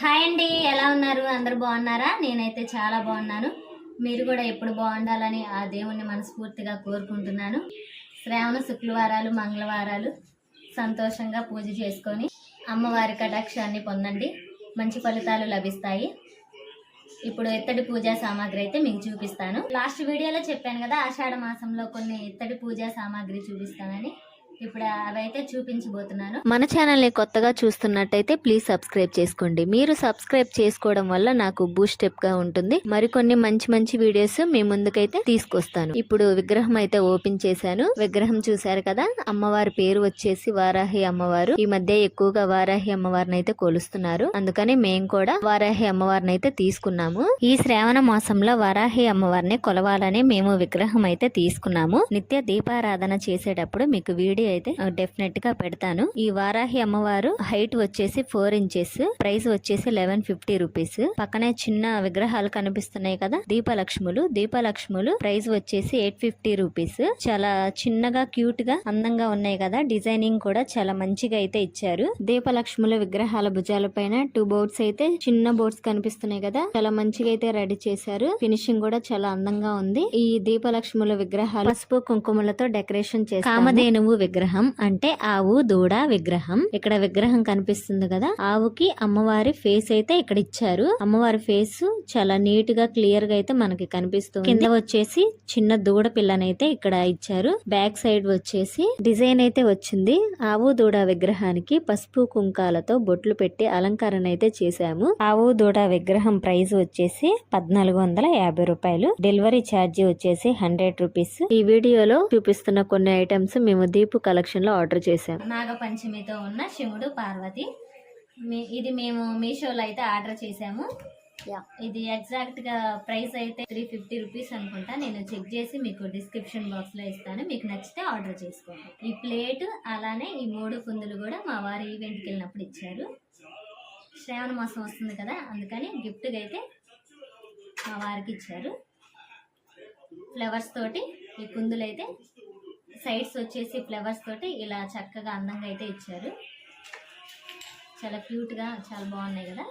Hi అండి ఎలా ఉన్నారు? అందరు బాగున్నారా? నేనైతే చాలా బాగున్నాను. మీరు కూడా ఎప్పుడు బాగుండాలని ఆ దేవుణ్ణి మనస్ఫూర్తిగా కోరుకుంటున్నాను. శ్రావణ శుక్రవారాలు మంగళవారాలు సంతోషంగా పూజ చేసుకొని అమ్మవారి కటాక్షాన్ని పొందండి. మంచి ఫలితాలు లభిస్తాయి. ఇప్పుడు ఇత్తడి పూజా సామాగ్రి అయితే మీకు చూపిస్తాను. లాస్ట్ వీడియోలో చెప్పాను కదా ఆషాఢ మాసంలో కొన్ని ఇత్తడి పూజా సామాగ్రి చూపిస్తానని. ఇప్పుడు అవైతే చూపించబోతున్నాను. మన ఛానల్ని కొత్తగా చూస్తున్నట్టయితే ప్లీజ్ సబ్స్క్రైబ్ చేసుకోండి. మీరు సబ్స్క్రైబ్ చేసుకోవడం వల్ల నాకు బూస్టెప్గా ఉంటుంది. మరికొన్ని మంచి మంచి వీడియోస్ మీ ముందుకైతే తీసుకొస్తాను. ఇప్పుడు విగ్రహం అయితే ఓపెన్ చేశాను. విగ్రహం చూశారు కదా? అమ్మవారి పేరు వచ్చేసి వారాహి అమ్మవారు. ఈ మధ్య ఎక్కువగా వారాహి అమ్మవారిని అయితే కొలుస్తున్నారు. అందుకని మేము కూడా వారాహి అమ్మవారిని అయితే తీసుకున్నాము. ఈ శ్రావణ మాసంలో వారాహి అమ్మవారిని కొలవాలని మేము విగ్రహం అయితే తీసుకున్నాము. నిత్య దీపారాధన చేసేటప్పుడు మీకు వీడియో అయితే డెఫినెట్గా పెడతాను. ఈ వారాహి అమ్మవారు హైట్ వచ్చేసి ఫోర్ ఇంచెస్ ప్రైస్ వచ్చేసి లెవెన్ ఫిఫ్టీ రూపీస్ పక్కనే చిన్న విగ్రహాలు కనిపిస్తున్నాయి కదా దీపలక్ష్ములు. దీపలక్ష్ములు ప్రైస్ వచ్చేసి ఎయిట్ ఫిఫ్టీ రూపీస్ చాలా చిన్నగా క్యూట్గా అందంగా ఉన్నాయి కదా డిజైనింగ్ కూడా చాలా మంచిగా అయితే ఇచ్చారు. దీపలక్ష్ముల విగ్రహాల భుజాల పైన టూ బోర్డ్స్ అయితే చిన్న బోర్డ్స్ కనిపిస్తున్నాయి కదా చాలా మంచిగా అయితే రెడీ చేశారు. ఫినిషింగ్ కూడా చాలా అందంగా ఉంది. ఈ దీపలక్ష్ముల విగ్రహాలు పసుపు కుంకుమలతో డెకరేషన్ చేసి కామధేనువు విగ్రహం అంటే ఆవు దూడ విగ్రహం. ఇక్కడ విగ్రహం కనిపిస్తుంది కదా. ఆవుకి అమ్మవారి ఫేస్ అయితే ఇక్కడ ఇచ్చారు. అమ్మవారి ఫేస్ చాలా నీట్గా క్లియర్గా అయితే మనకి కనిపిస్తుంది. కింద వచ్చేసి చిన్న దూడ పిల్లనైతే ఇక్కడ ఇచ్చారు. బ్యాక్ సైడ్ వచ్చేసి డిజైన్ అయితే వచ్చింది. ఆవు దూడ విగ్రహానికి పసుపు కుంకాలతో బొట్లు పెట్టి అలంకరణ అయితే చేశాము. ఆవు దూడ విగ్రహం ప్రైస్ వచ్చేసి పద్నాలుగు వందల యాభై రూపాయలు. డెలివరీ ఛార్జీ వచ్చేసి హండ్రెడ్ రూపీస్. ఈ వీడియోలో చూపిస్తున్న కొన్ని ఐటమ్స్ మేము దీపు కలెక్షన్లో ఆర్డర్ చేశాము నాగపంచమితో ఉన్న శివుడు పార్వతి. ఇది మేము మీషోలో అయితే ఆర్డర్ చేసాము ఇది ఎగ్జాక్ట్గా ప్రైస్ అయితే త్రీ ఫిఫ్టీ రూపీస్ అనుకుంటా. నేను చెక్ చేసి మీకు డిస్క్రిప్షన్ బాక్స్లో ఇస్తాను. మీకు నచ్చితే ఆర్డర్ చేసుకోండి. ఈ ప్లేట్ అలానే ఈ మూడు కుందులు కూడా మా వారి ఈవెంట్కి వెళ్ళినప్పుడు ఇచ్చారు. శ్రావణ మాసం వస్తుంది కదా అందుకని గిఫ్ట్గా అయితే మా వారికి ఇచ్చారు. ఫ్లవర్స్ తోటి ఈ కుందులు అయితే సైడ్స్ వచ్చేసి ఫ్లవర్స్ తోటి ఇలా చక్కగా అందంగా అయితే ఇచ్చారు. చాలా క్యూట్గా చాలా బాగున్నాయి కదా.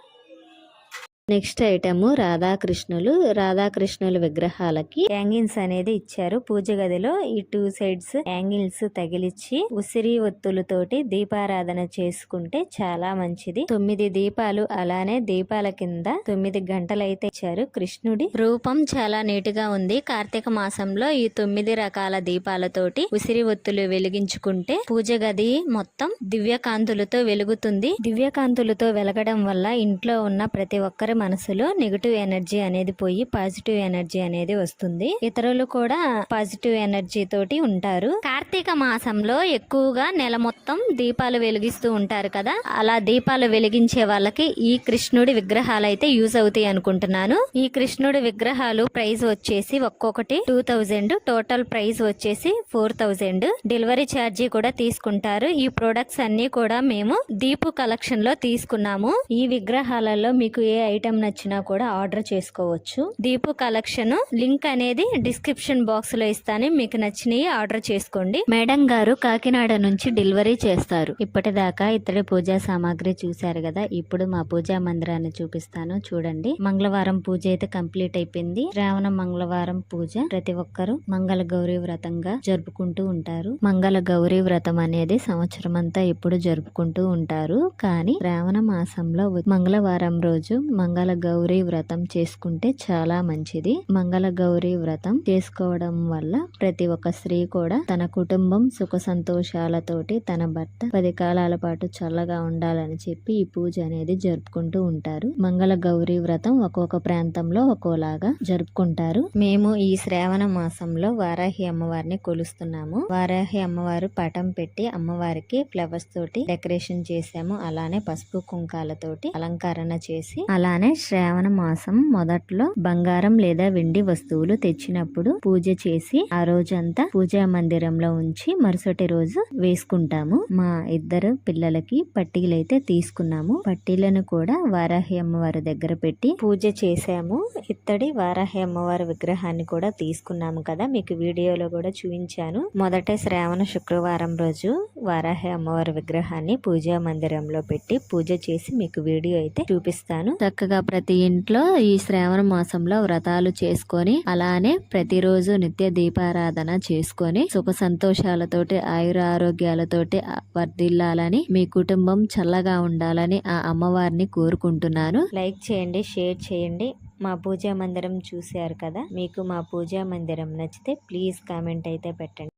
నెక్స్ట్ ఐటము రాధాకృష్ణులు. రాధాకృష్ణుల విగ్రహాలకి యాంగిల్స్ అనేది ఇచ్చారు. పూజ గదిలో ఈ టూ సైడ్స్ యాంగిల్స్ తగిలిచ్చి ఉసిరి ఒత్తులతోటి దీపారాధన చేసుకుంటే చాలా మంచిది. తొమ్మిది దీపాలు అలానే దీపాల కింద తొమ్మిది గంటలైతే ఇచ్చారు కృష్ణుడి రూపం చాలా నీట్గా ఉంది. కార్తీక మాసంలో ఈ తొమ్మిది రకాల దీపాలతోటి ఉసిరి ఒత్తులు వెలిగించుకుంటే పూజ గది మొత్తం దివ్యకాంతులతో వెలుగుతుంది. దివ్యకాంతులతో వెలగడం వల్ల ఇంట్లో ఉన్న ప్రతి ఒక్కరి మనసులో నెగటివ్ ఎనర్జీ అనేది పోయి పాజిటివ్ ఎనర్జీ అనేది వస్తుంది. ఇతరులు కూడా పాజిటివ్ ఎనర్జీ తోటి ఉంటారు. కార్తీక మాసంలో ఎక్కువగా నెల మొత్తం దీపాలు వెలిగిస్తూ ఉంటారు కదా? అలా దీపాలు వెలిగించే వాళ్ళకి ఈ కృష్ణుడి విగ్రహాలు అయితే యూజ్ అవుతాయి అనుకుంటున్నాను. ఈ కృష్ణుడి విగ్రహాలు ప్రైస్ వచ్చేసి ఒక్కొక్కటి టూ థౌజండ్ టోటల్ ప్రైస్ వచ్చేసి ఫోర్ థౌజండ్ డెలివరీ ఛార్జీ కూడా తీసుకుంటారు. ఈ ప్రొడక్ట్స్ అన్ని కూడా మేము దీపు కలెక్షన్లో తీసుకున్నాము. ఈ విగ్రహాలలో మీకు ఏ ఐటమ్ నచ్చినా కూడా ఆర్డర్ చేసుకోవచ్చు. దీపు కలెక్షన్ లింక్ అనేది డిస్క్రిప్షన్ బాక్స్లో ఇస్తాను. మీకు నచ్చినవి ఆర్డర్ చేసుకోండి. మేడం గారు కాకినాడ నుంచి డెలివరీ చేస్తారు. ఇప్పటిదాకా ఇతడి పూజా సామాగ్రి చూశారు కదా ఇప్పుడు మా పూజా మందిరాన్ని చూపిస్తాను. చూడండి. మంగళవారం పూజ అయితే కంప్లీట్ అయిపోయింది. శ్రావణ మంగళవారం పూజ ప్రతి ఒక్కరు మంగళ గౌరీ వ్రతంగా జరుపుకుంటూ ఉంటారు. మంగళ గౌరీ వ్రతం అనేది సంవత్సరం అంతా ఎప్పుడు జరుపుకుంటూ ఉంటారు. కానీ శ్రావణ మాసంలో మంగళవారం రోజు మంగళ మంగళ గౌరీ వ్రతం చేసుకుంటే చాలా మంచిది. మంగళ గౌరీ వ్రతం చేసుకోవడం వల్ల ప్రతి ఒక్క స్త్రీ కూడా తన కుటుంబం సుఖ సంతోషాలతోటి తన భర్త పది కాలాల పాటు చల్లగా ఉండాలని చెప్పి ఈ పూజ అనేది జరుపుకుంటూ ఉంటారు. మంగళ గౌరీ వ్రతం ఒక్కొక్క ప్రాంతంలో ఒక్కోలాగా జరుపుకుంటారు. మేము ఈ శ్రావణ మాసంలో వారాహి అమ్మవారిని కొలుస్తున్నాము. వారాహి అమ్మవారు పటం పెట్టి అమ్మవారికి ఫ్లవర్స్ తోటి డెకరేషన్ చేసాము అలానే పసుపు కుంకాలతోటి అలంకరణ చేసి అలానే అలానే శ్రావణ మాసం మొదట్లో బంగారం లేదా వెండి వస్తువులు తెచ్చినప్పుడు పూజ చేసి ఆ రోజంతా పూజా మందిరంలో ఉంచి మరుసటి రోజు వేసుకుంటాము. మా ఇద్దరు పిల్లలకి పట్టీలైతే తీసుకున్నాము. పట్టీలను కూడా వారాహి అమ్మవారి దగ్గర పెట్టి పూజ చేశాము. ఇత్తడి వారాహి అమ్మవారి విగ్రహాన్ని కూడా తీసుకున్నాము కదా. మీకు వీడియోలో కూడా చూపించాను. మొదట శ్రావణ శుక్రవారం రోజు వారాహి అమ్మవారి విగ్రహాన్ని పూజా మందిరంలో పెట్టి పూజ చేసి మీకు వీడియో అయితే చూపిస్తాను. చక్కగా చక్కగా ప్రతి ఇంట్లో ఈ శ్రావణ మాసంలో వ్రతాలు చేసుకొని అలానే ప్రతిరోజు నిత్య దీపారాధన చేసుకొని సుఖ సంతోషాలతోటి ఆయుర ఆరోగ్యాలతోటి వర్ధిల్లాలని మీ కుటుంబం చల్లగా ఉండాలని ఆ అమ్మవారిని కోరుకుంటున్నాను. లైక్ చేయండి షేర్ చేయండి. మా పూజా మందిరం చూశారు కదా? మీకు మా పూజా మందిరం నచ్చితే ప్లీజ్ కామెంట్ అయితే పెట్టండి.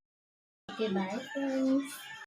Okay bye friends.